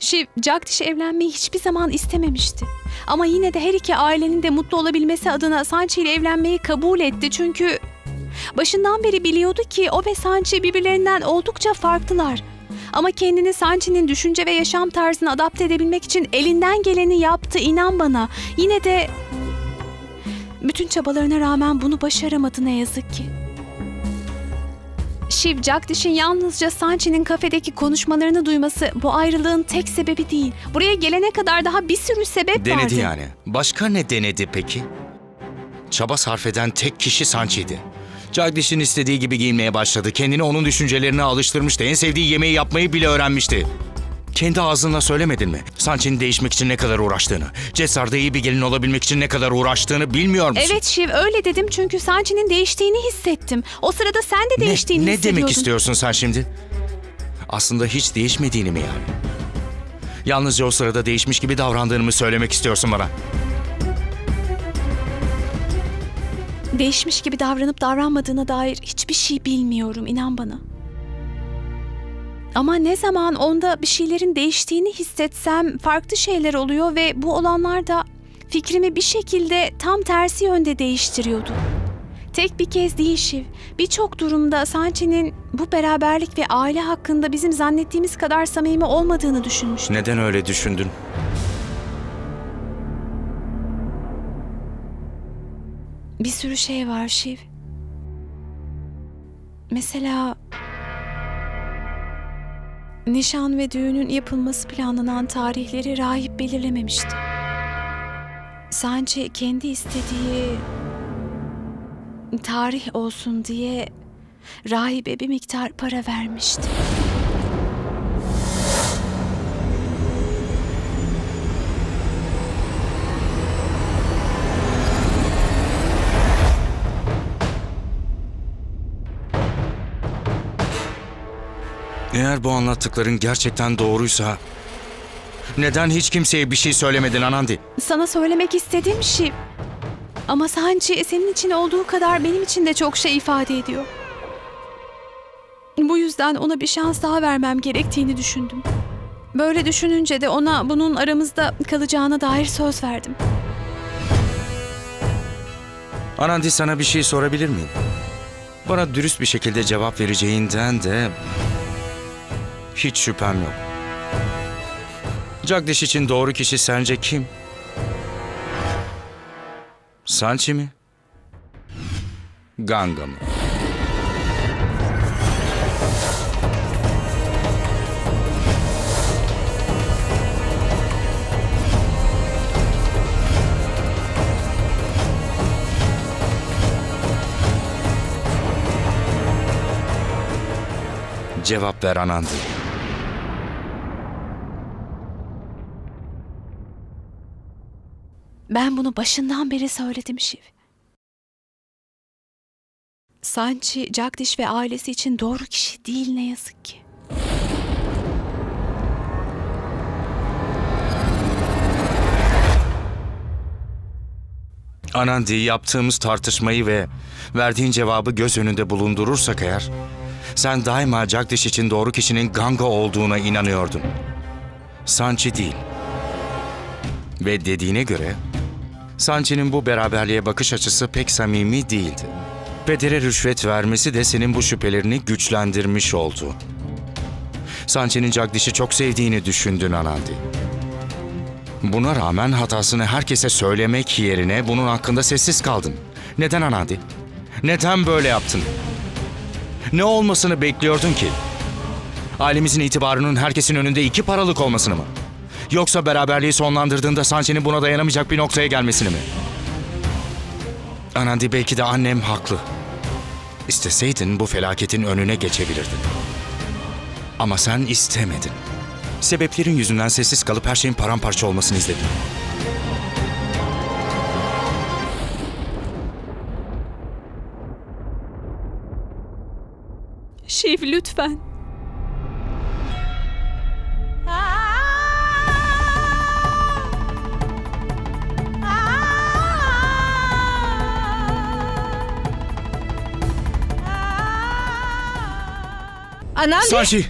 Shiv, Jagdish evlenmeyi hiçbir zaman istememişti. Ama yine de her iki ailenin de mutlu olabilmesi adına Sanchi ile evlenmeyi kabul etti çünkü başından beri biliyordu ki o ve Sanchi birbirlerinden oldukça farklılar. Ama kendini Sanchi'nin düşünce ve yaşam tarzına adapte edebilmek için elinden geleni yaptı inan bana. Yine de bütün çabalarına rağmen bunu başaramadı ne yazık ki. Shiv Jagdish'in yalnızca Sanchi'nin kafedeki konuşmalarını duyması bu ayrılığın tek sebebi değil. Buraya gelene kadar daha bir sürü sebep Denedi vardı. yani. Başka ne denedi peki? Çaba sarf eden tek kişi Sanchi'ydi. Jagdish'in istediği gibi giyinmeye başladı. Kendini onun düşüncelerine alıştırmıştı. En sevdiği yemeği yapmayı bile öğrenmişti. Kendi ağzınla söylemedin mi? Sanchi'nin değişmek için ne kadar uğraştığını, Cesar'da iyi bir gelin olabilmek için ne kadar uğraştığını bilmiyor musun? Evet Shiv öyle dedim çünkü Sanchi'nin değiştiğini hissettim. O sırada sen de Ne, değiştiğini ne hissediyordun. demek istiyorsun sen şimdi? Aslında hiç değişmediğini mi yani? Yalnızca o sırada değişmiş gibi davrandığını mı söylemek istiyorsun bana? Değişmiş gibi davranıp davranmadığına dair hiçbir şey bilmiyorum inan bana. Ama ne zaman onda bir şeylerin değiştiğini hissetsem farklı şeyler oluyor ve bu olanlar da fikrimi bir şekilde tam tersi yönde değiştiriyordu. Tek bir kez değil Şiv. Birçok durumda Sanchi'nin bu beraberlik ve aile hakkında bizim zannettiğimiz kadar samimi olmadığını düşünmüştüm. Neden öyle düşündün? Bir sürü şey var Şiv. Mesela nişan ve düğünün yapılması planlanan tarihleri rahip belirlememişti. Sanki kendi istediği tarih olsun diye rahibe bir miktar para vermişti. Eğer bu anlattıkların gerçekten doğruysa... Neden hiç kimseye bir şey söylemedin Anandi? Sana söylemek istediğim şey ama Sanchi senin için olduğu kadar benim için de çok şey ifade ediyor. Bu yüzden ona bir şans daha vermem gerektiğini düşündüm. Böyle düşününce de ona bunun aramızda kalacağına dair söz verdim. Anandi sana bir şey sorabilir miyim? Bana dürüst bir şekilde cevap vereceğinden de... Hiç şüphem yok. Jagdish için doğru kişi sence kim? Sanchi mi? Ganga mı? Cevap ver Anandi. Ben bunu başından beri söyledim Şiv. Sanchi, Jagdish ve ailesi için doğru kişi değil ne yazık ki. Anandi yaptığımız tartışmayı ve verdiğin cevabı göz önünde bulundurursak eğer, sen daima Jagdish için doğru kişinin Ganga olduğuna inanıyordun. Sanchi değil. Ve dediğine göre, Sanchi'nin bu beraberliğe bakış açısı pek samimi değildi. Pedere rüşvet vermesi de senin bu şüphelerini güçlendirmiş oldu. Sanchi'nin Jagdish'i çok sevdiğini düşündün Anandi. Buna rağmen hatasını herkese söylemek yerine bunun hakkında sessiz kaldın. Neden Anandi? Neden böyle yaptın? Ne olmasını bekliyordun ki? Ailemizin itibarının herkesin önünde iki paralık olmasını mı? Yoksa beraberliği sonlandırdığında Sanchi'nin buna dayanamayacak bir noktaya gelmesini mi? Anandi belki de annem haklı. İsteseydin bu felaketin önüne geçebilirdin. Ama sen istemedin. Sebeplerin yüzünden sessiz kalıp her şeyin paramparça olmasını izledin. Şiv lütfen. Anandi, Sanchi!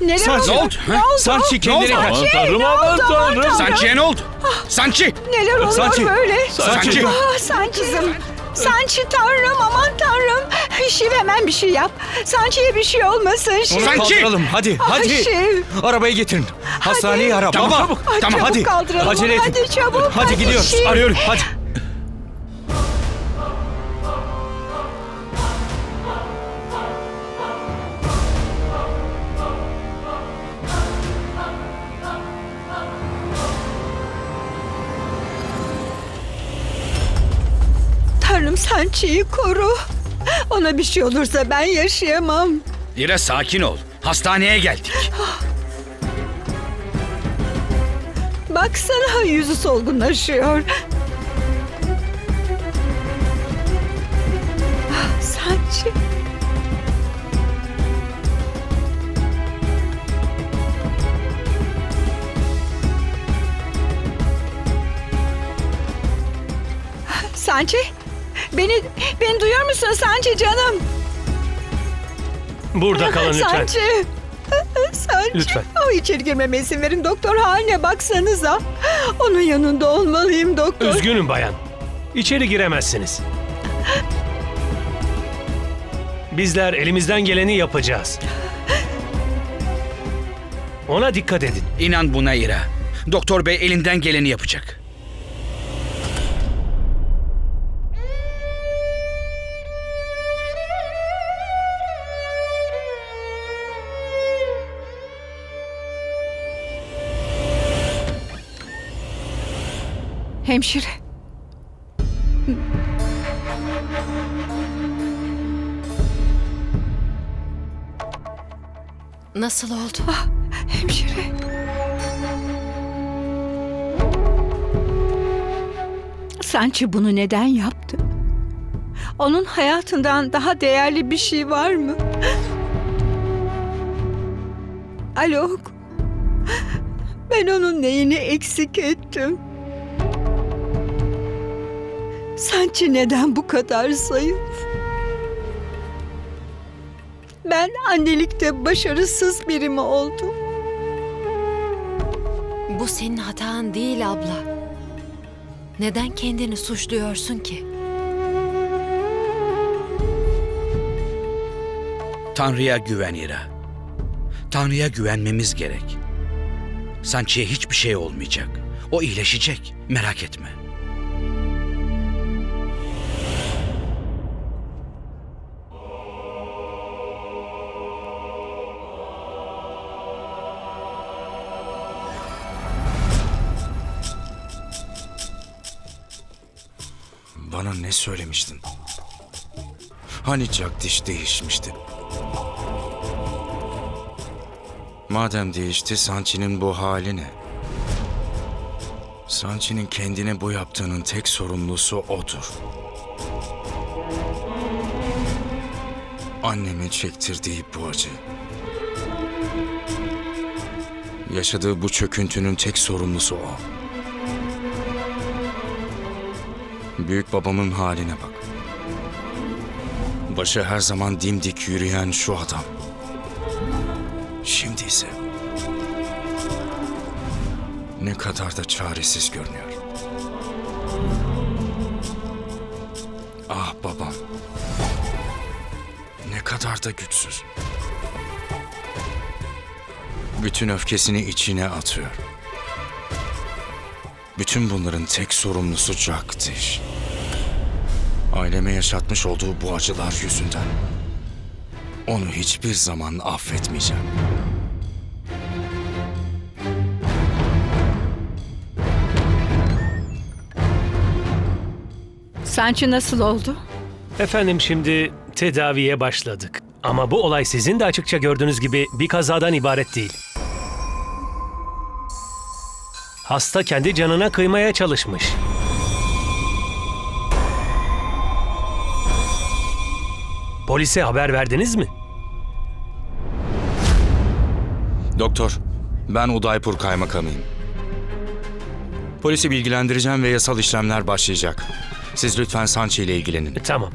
Neler Sanchi. oluyor? Ne oldu? Ne oldu? Sanchi Ne oldu? gel. Sanchi, Tanrım, aman oldu? Aman Tanrım. Sanchi'ye ne oldu? Sanchi! Neler oluyor Sanchi. böyle? Sanchi. Ah Sanchi'zim. Sanchi tanrım aman tanrım. Şiv hemen bir şey yap. Sanchi'ye bir şey olmasın Şiv. Onu Sanchi. kaldıralım hadi Ah, hadi. Şiv. Arabayı getirin. Hastaneyi ara Tamam, baba. çabuk. Ay, Tamam çabuk hadi. kaldıralım. Acele edin. Hadi çabuk, Hadi hadi gidiyoruz. Şiv. Arıyorum hadi. Sanchi'yi koru. Ona bir şey olursa ben yaşayamam. Lira sakin ol. Hastaneye geldik. Baksana yüzü solgunlaşıyor. Sanchi. Sanchi, beni beni duyuyor musun Sanchi canım? Burada kalın lütfen. Sanchi. Sanchi. Lütfen. O içeri girmeme izin verin. Doktor haline baksanıza. Onun yanında olmalıyım doktor. Üzgünüm bayan. İçeri giremezsiniz. Bizler elimizden geleni yapacağız. Ona dikkat edin. İnan buna İra. Doktor bey elinden geleni yapacak. Hemşire. Nasıl oldu? Hemşire. Sanchi bunu neden yaptı? Onun hayatından daha değerli bir şey var mı? Alok. Ben onun neyini eksik ettim? Sanchi neden bu kadar zayıf? Ben annelikte başarısız biri mi oldum? Bu senin hatan değil abla. Neden kendini suçluyorsun ki? Tanrı'ya güven İra. Tanrı'ya güvenmemiz gerek. Sanchi'ye hiçbir şey olmayacak. O iyileşecek. Merak etme. Hani Jagdish değişmişti? Madem değişti, Sanchi'nin bu hali ne? Sanchi'nin kendine bu yaptığının tek sorumlusu odur. Anneme çektirdiği bu acı. Yaşadığı bu çöküntünün tek sorumlusu o. Büyük babamın haline bak. Başı her zaman dimdik yürüyen şu adam. Şimdi ise ne kadar da çaresiz görünüyor. Ah babam. Ne kadar da güçsüz. Bütün öfkesini içine atıyor. Bütün bunların tek sorumlusu Jagdish. Aileme yaşatmış olduğu bu acılar yüzünden. Onu hiçbir zaman affetmeyeceğim. Sanchi nasıl oldu? Efendim şimdi tedaviye başladık. Ama bu olay sizin de açıkça gördüğünüz gibi bir kazadan ibaret değil. Hasta kendi canına kıymaya çalışmış. Polise haber verdiniz mi? Doktor, ben Udaypur kaymakamıyım. Polisi bilgilendireceğim ve yasal işlemler başlayacak. Siz lütfen Sanchi ile ilgilenin. Tamam.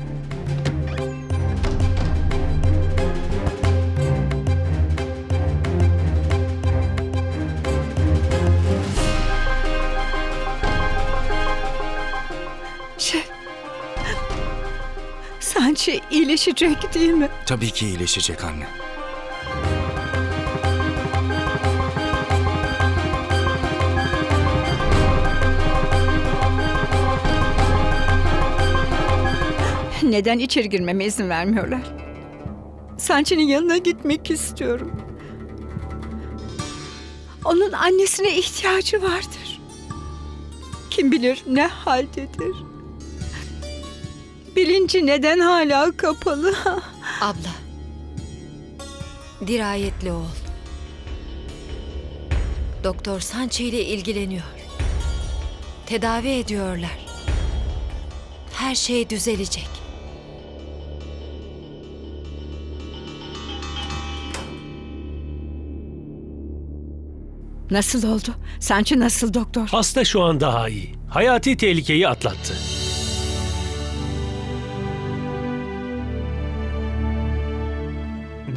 Sanchi iyileşecek değil mi? Tabii ki iyileşecek anne. Neden içeri girmeme izin vermiyorlar? Sanchi'nin yanına gitmek istiyorum. Onun annesine ihtiyacı vardır. Kim bilir ne haldedir. Bilinci neden hala kapalı? Abla. Dirayetli ol. Doktor Sanchi ile ilgileniyor. Tedavi ediyorlar. Her şey düzelecek. Nasıl oldu? Sanchi nasıl doktor? Hasta şu an daha iyi. Hayati tehlikeyi atlattı.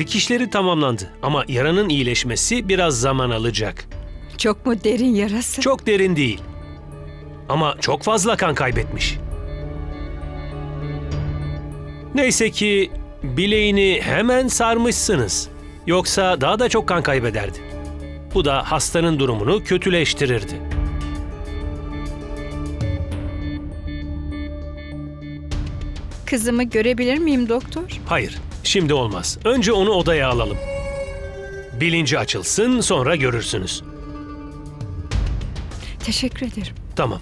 Dikişleri tamamlandı ama yaranın iyileşmesi biraz zaman alacak. Çok mu derin yarası? Çok derin değil. Ama çok fazla kan kaybetmiş. Neyse ki bileğini hemen sarmışsınız. Yoksa daha da çok kan kaybederdi. Bu da hastanın durumunu kötüleştirirdi. Kızımı görebilir miyim doktor? Hayır, şimdi olmaz. Önce onu odaya alalım. Bilinci açılsın, sonra görürsünüz. Teşekkür ederim. Tamam.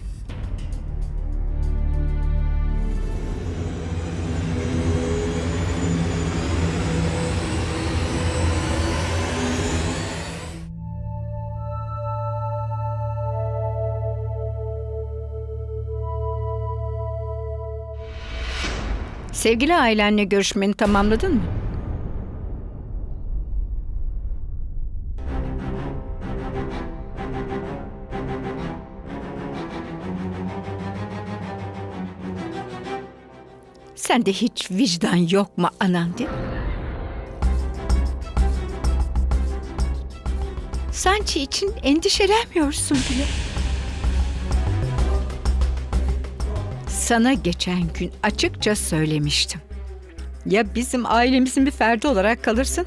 Sevgili ailenle görüşmeni tamamladın mı? Sende hiç vicdan yok mu Anandi? Sanchi için endişelenmiyorsun bile. Sana geçen gün açıkça söylemiştim. Ya bizim ailemizin bir ferdi olarak kalırsın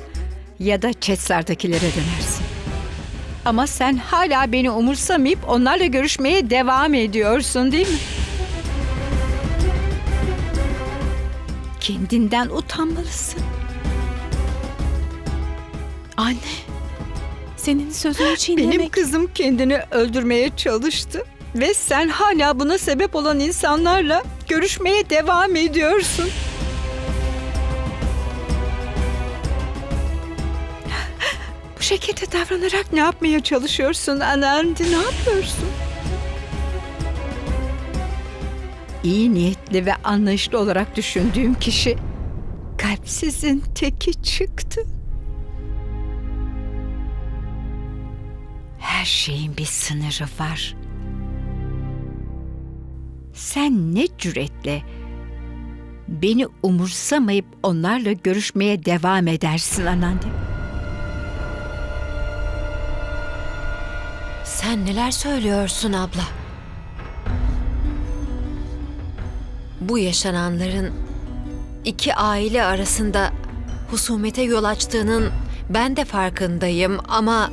ya da Çetsar'dakilere dönersin. Ama sen hala beni umursamayıp onlarla görüşmeye devam ediyorsun değil mi? Kendinden utanmalısın. Anne, senin sözünü çiğnemek... Benim kızım kendini öldürmeye çalıştı ve sen hala buna sebep olan insanlarla görüşmeye devam ediyorsun. Bu şekilde davranarak ne yapmaya çalışıyorsun Anandi? Ne yapıyorsun? İyi niyetli ve anlayışlı olarak düşündüğüm kişi kalpsizin teki çıktı. Her şeyin bir sınırı var. Sen ne cüretle beni umursamayıp onlarla görüşmeye devam edersin Anandi? Sen neler söylüyorsun abla? Bu yaşananların iki aile arasında husumete yol açtığının ben de farkındayım ama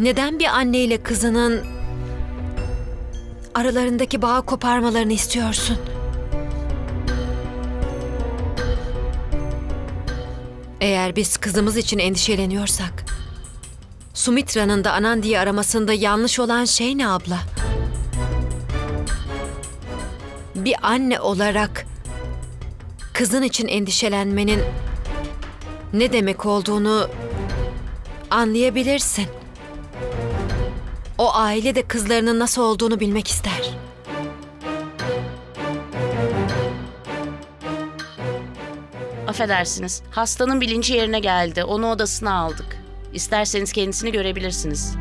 neden bir anne ile kızının aralarındaki bağı koparmalarını istiyorsun? Eğer biz kızımız için endişeleniyorsak, Sumitra'nın da Anandi'yi aramasında yanlış olan şey ne abla? Bir anne olarak kızın için endişelenmenin ne demek olduğunu anlayabilirsin. O aile de kızlarının nasıl olduğunu bilmek ister. Affedersiniz. Hastanın bilinci yerine geldi. Onu odasına aldık. İsterseniz kendisini görebilirsiniz.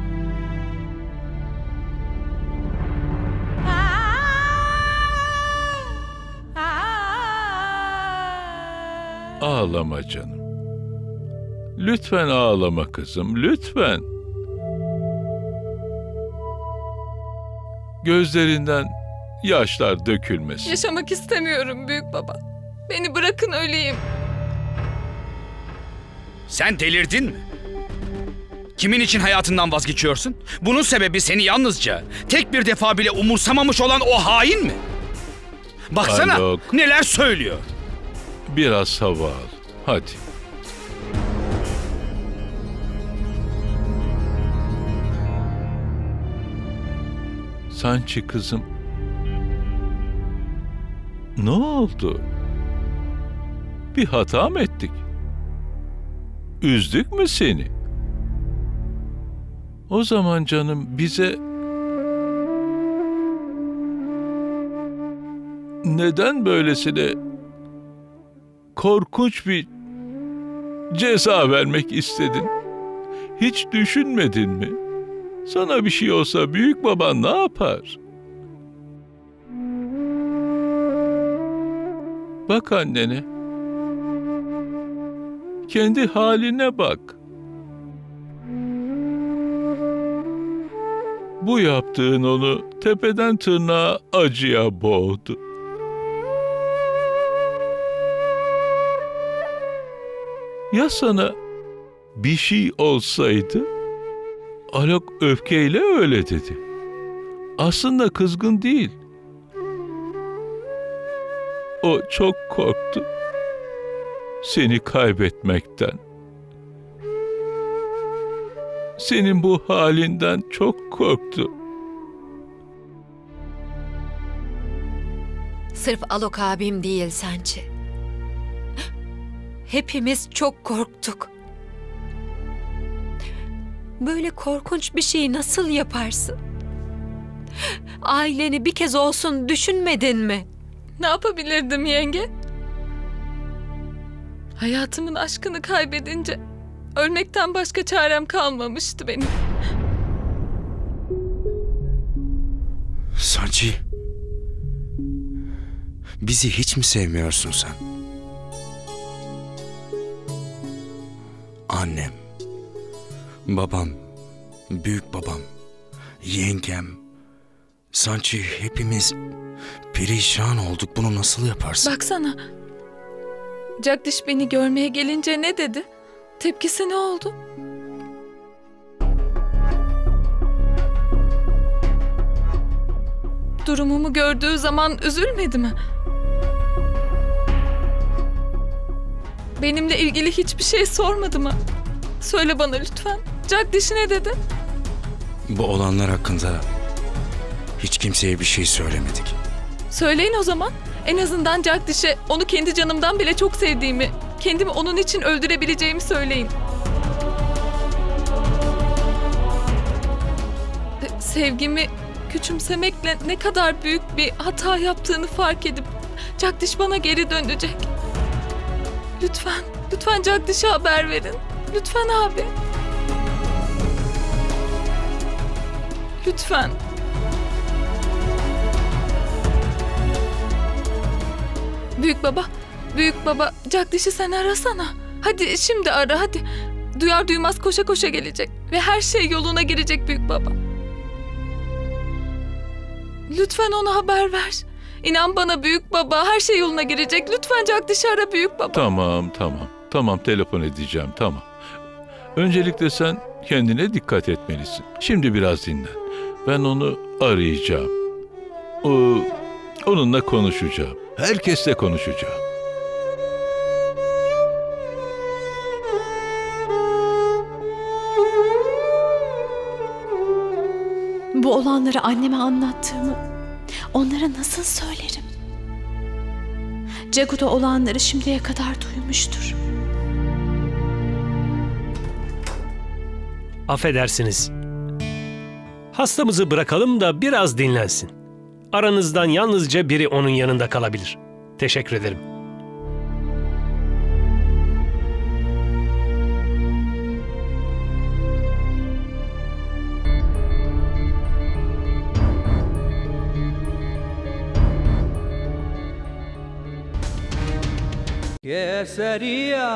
Ağlama canım. Lütfen ağlama kızım, lütfen. Gözlerinden yaşlar dökülmesin. Yaşamak istemiyorum büyük baba. Beni bırakın öleyim. Sen delirdin mi? Kimin için hayatından vazgeçiyorsun? Bunun sebebi seni yalnızca tek bir defa bile umursamamış olan o hain mi? Baksana Alok. neler söylüyor. Biraz hava al. Hadi. Sanchi kızım. Ne oldu? Bir hata mı ettik? Üzdük mü seni? O zaman canım bize neden böylesine korkunç bir ceza vermek istedin? Hiç düşünmedin mi? Sana bir şey olsa büyük baban ne yapar? Bak annene. Kendi haline bak. Bu yaptığın onu tepeden tırnağa acıya boğdu. Ya sana bir şey olsaydı? Alok öfkeyle öyle dedi. Aslında kızgın değil. O çok korktu. Seni kaybetmekten. Senin bu halinden çok korktu. Sırf Alok abim değil Sanchi. Hepimiz çok korktuk. Böyle korkunç bir şeyi nasıl yaparsın? Aileni bir kez olsun düşünmedin mi? Ne yapabilirdim yenge? Hayatımın aşkını kaybedince ölmekten başka çarem kalmamıştı benim. Sanchi. Bizi hiç mi sevmiyorsun sen? Annem, babam, büyük babam, yengem, Sanchi hepimiz perişan olduk. Bunu nasıl yaparsın? Baksana. Jagdish beni görmeye gelince ne dedi? Tepkisi ne oldu? Durumumu gördüğü zaman üzülmedi mi? Benimle ilgili hiçbir şey sormadı mı? Söyle bana lütfen. Jagdish ne dedi? Bu olanlar hakkında hiç kimseye bir şey söylemedik. Söyleyin o zaman. En azından Jagdish'e onu kendi canımdan bile çok sevdiğimi, kendimi onun için öldürebileceğimi söyleyin. E, Sevgimi küçümsemekle ne kadar büyük bir hata yaptığını fark edip Jagdish bana geri dönecek. Lütfen, lütfen Jagdish'e haber verin. Lütfen abi. Lütfen. Büyük baba, büyük baba Jagdish'i sen arasana. Hadi şimdi ara hadi. Duyar duymaz koşa koşa gelecek ve her şey yoluna girecek büyük baba. Lütfen ona haber ver. İnan bana büyük baba her şey yoluna girecek. Lütfen Jagdish'i ara büyük baba. Tamam, tamam. Tamam, telefon edeceğim, tamam. Öncelikle sen kendine dikkat etmelisin. Şimdi biraz dinlen. Ben onu arayacağım. O, onunla konuşacağım. Herkesle konuşacağım. Bu olanları anneme anlattığımı onlara nasıl söylerim? Cagu'da olanları şimdiye kadar duymuştur. Affedersiniz. Hastamızı bırakalım da biraz dinlensin. Aranızdan yalnızca biri onun yanında kalabilir. Teşekkür ederim. Keseria